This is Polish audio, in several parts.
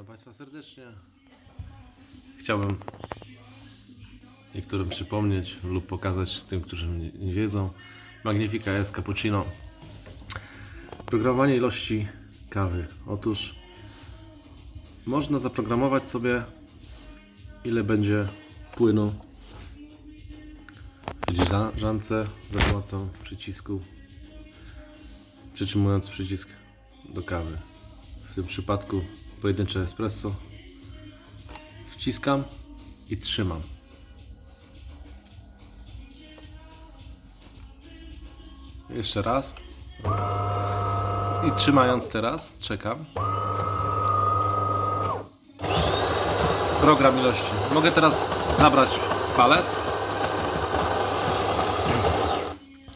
Witam Państwa serdecznie. Chciałbym niektórym przypomnieć lub pokazać tym, którzy nie- wiedzą. Magnifica jest cappuccino. Programowanie ilości kawy. Otóż można zaprogramować sobie ile będzie płynu w filiżance za pomocą przycisku przytrzymując przycisk do kawy. W tym przypadku pojedyncze espresso. Wciskam i trzymam. Jeszcze raz. I trzymając teraz, czekam. Program ilości. Mogę teraz zabrać palec.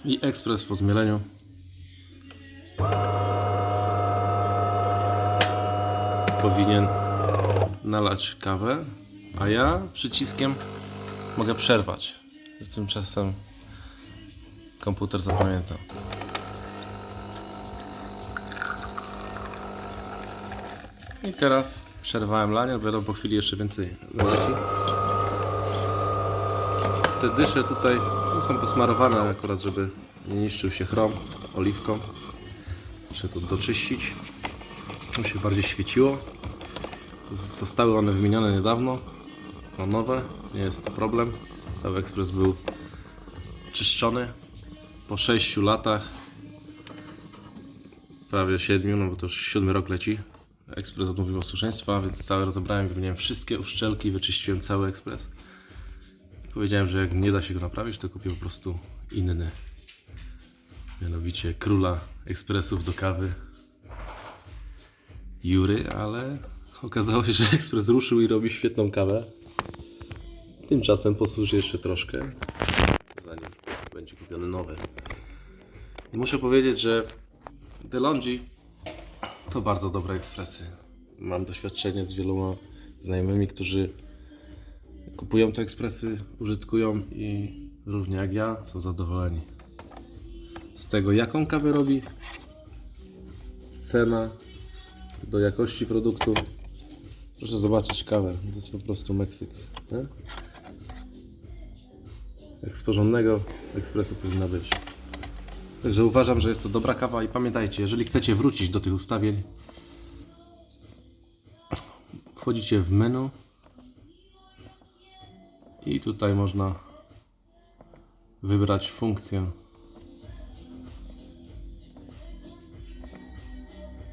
I ekspres po zmieleniu. Powinien nalać kawę, a ja przyciskiem mogę przerwać. Tymczasem komputer zapamiętał. I teraz przerwałem lanie, będą po chwili jeszcze więcej leci. Te dysze tutaj no, są posmarowane akurat, żeby nie niszczył się chrom oliwką. Muszę to doczyścić. To się bardziej świeciło. Zostały one wymienione niedawno na nowe, nie jest to problem. Cały ekspres był czyszczony po 6 latach, prawie 7, no bo to już 7 rok leci. Ekspres odmówił posłuszeństwa, więc cały rozebrałem, wymieniłem wszystkie uszczelki, wyczyściłem cały ekspres. Powiedziałem, że jak nie da się go naprawić, to kupię po prostu inny. Mianowicie króla ekspresów do kawy Jury, ale okazało się, że ekspres ruszył i robi świetną kawę. Tymczasem posłuży jeszcze troszkę, zanim będzie kupiony nowy. I muszę powiedzieć, że DeLonghi to bardzo dobre ekspresy. Mam doświadczenie z wieloma znajomymi, którzy kupują te ekspresy, użytkują i równie jak ja są zadowoleni z tego, jaką kawę robi, cena do jakości produktu. Proszę zobaczyć kawę. To jest po prostu Meksyk. Nie? Jak z porządnego ekspresu powinna być. Także uważam, że jest to dobra kawa i pamiętajcie, jeżeli chcecie wrócić do tych ustawień, wchodzicie w menu i tutaj można wybrać funkcję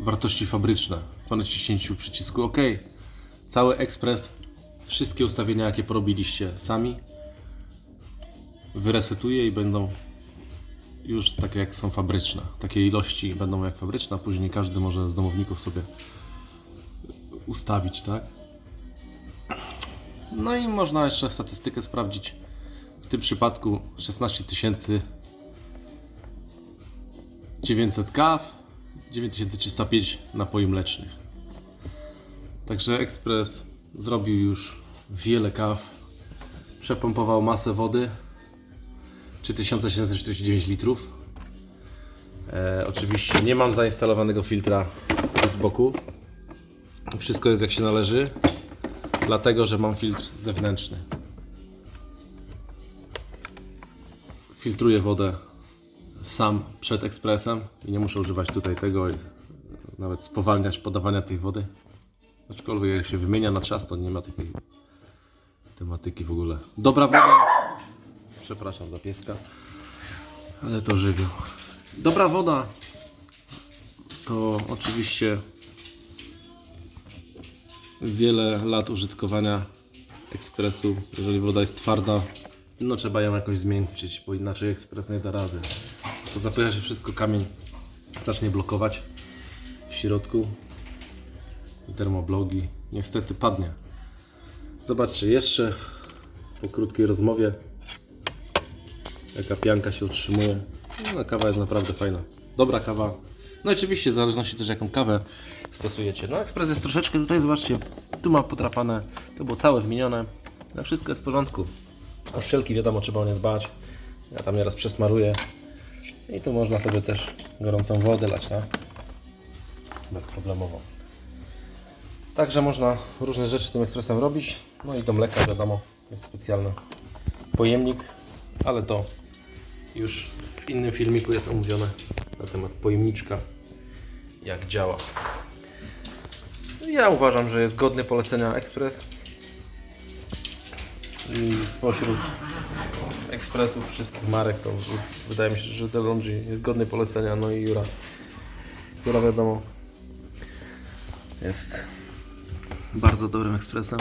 wartości fabryczne po naciśnięciu przycisku OK. Cały ekspres, wszystkie ustawienia jakie porobiliście sami wyresetuje i będą już takie jak są fabryczne. Takie ilości będą jak fabryczne, później każdy może z domowników sobie ustawić, tak? No i można jeszcze statystykę sprawdzić. W tym przypadku 16 900 kaw, 9305 napoi mlecznych. Także ekspres zrobił już wiele kaw. Przepompował masę wody. 3749 litrów. E, oczywiście nie mam zainstalowanego filtra z boku. Wszystko jest jak się należy. Dlatego, że mam filtr zewnętrzny. Filtruję wodę sam przed ekspresem i nie muszę używać tutaj tego nawet spowalniać podawania tej wody. Aczkolwiek jak się wymienia na czas, to nie ma takiej tematyki w ogóle. Dobra woda. Przepraszam za pieska, ale to żywioł. Dobra woda to oczywiście wiele lat użytkowania ekspresu. Jeżeli woda jest twarda, no trzeba ją jakoś zmiękczyć, bo inaczej ekspres nie da rady. To zapycha się wszystko, kamień zacznie blokować w środku termoblogi. Niestety padnie. Zobaczcie, jeszcze po krótkiej rozmowie jaka pianka się utrzymuje. No, kawa jest naprawdę fajna. Dobra kawa. No oczywiście w zależności też jaką kawę stosujecie. No ekspres jest troszeczkę tutaj, zobaczcie, tu ma potrapane, to było całe wymienione. No wszystko jest w porządku. O wiadomo, trzeba o nie dbać. Ja tam nieraz przesmaruję. I tu można sobie też gorącą wodę lać, tak? Bezproblemowo. Także można różne rzeczy tym ekspresem robić. No i do mleka wiadomo, jest specjalny pojemnik, ale to już w innym filmiku jest omówione na temat pojemniczka, jak działa. Ja uważam, że jest godny polecenia ekspres. I spośród ekspresów wszystkich marek to wydaje mi się, że DeLonghi jest godny polecenia. No i Jura, Jura wiadomo jest bardzo dobrym ekspresem.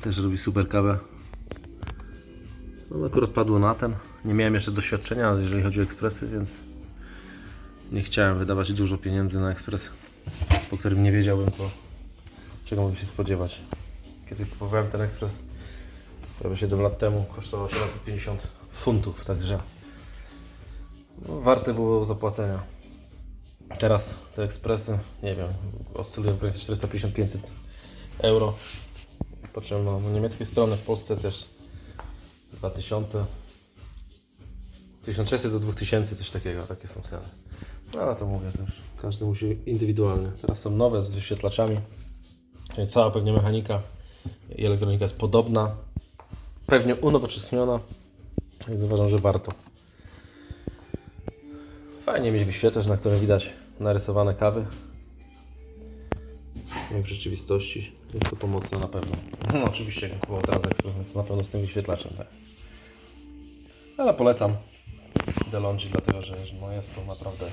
Też robi super kawę. No akurat padło na ten. Nie miałem jeszcze doświadczenia, jeżeli chodzi o ekspresy, więc nie chciałem wydawać dużo pieniędzy na ekspres, po którym nie wiedziałbym co, czego mogę się spodziewać. Kiedy kupowałem ten ekspres prawie 7 lat temu, kosztował 750 funtów, także no, warte było zapłacenia. Teraz te ekspresy, nie wiem, oscylują granicach 450-500 euro. Czym no, niemieckie strony w Polsce też 2000 1600 do 2000, coś takiego, takie są ceny. No ale to mówię też, każdy musi indywidualnie. Teraz są nowe z wyświetlaczami, czyli cała pewnie mechanika i elektronika jest podobna, pewnie unowocześniona, więc uważam, że warto. Fajnie mieć wyświetlacz, na którym widać narysowane kawy. Jak w rzeczywistości jest to pomocne na pewno. No oczywiście, jak kupował teraz ekspres, no to na pewno z tym wyświetlaczem, tak. Ale polecam DeLonghi, dlatego że no jest to naprawdę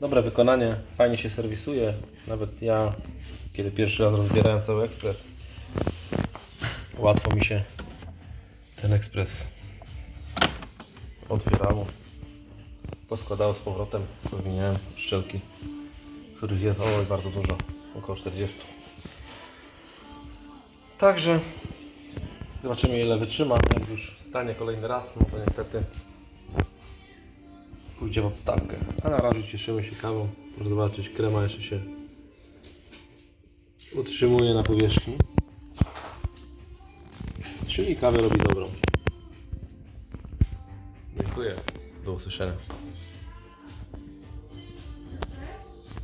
dobre wykonanie, fajnie się serwisuje. Nawet ja, kiedy pierwszy raz rozbierałem cały ekspres, łatwo mi się ten ekspres otwierało, poskładało z powrotem, wymieniałem szczelki, których jest oj, bardzo dużo, około 40. Także zobaczymy ile wytrzyma, jak już stanie kolejny raz, no to niestety pójdzie w odstawkę. A na razie cieszymy się kawą. Proszę zobaczyć, krema jeszcze się utrzymuje na powierzchni. Czyli kawę robi dobrą. Dziękuję. Do usłyszenia.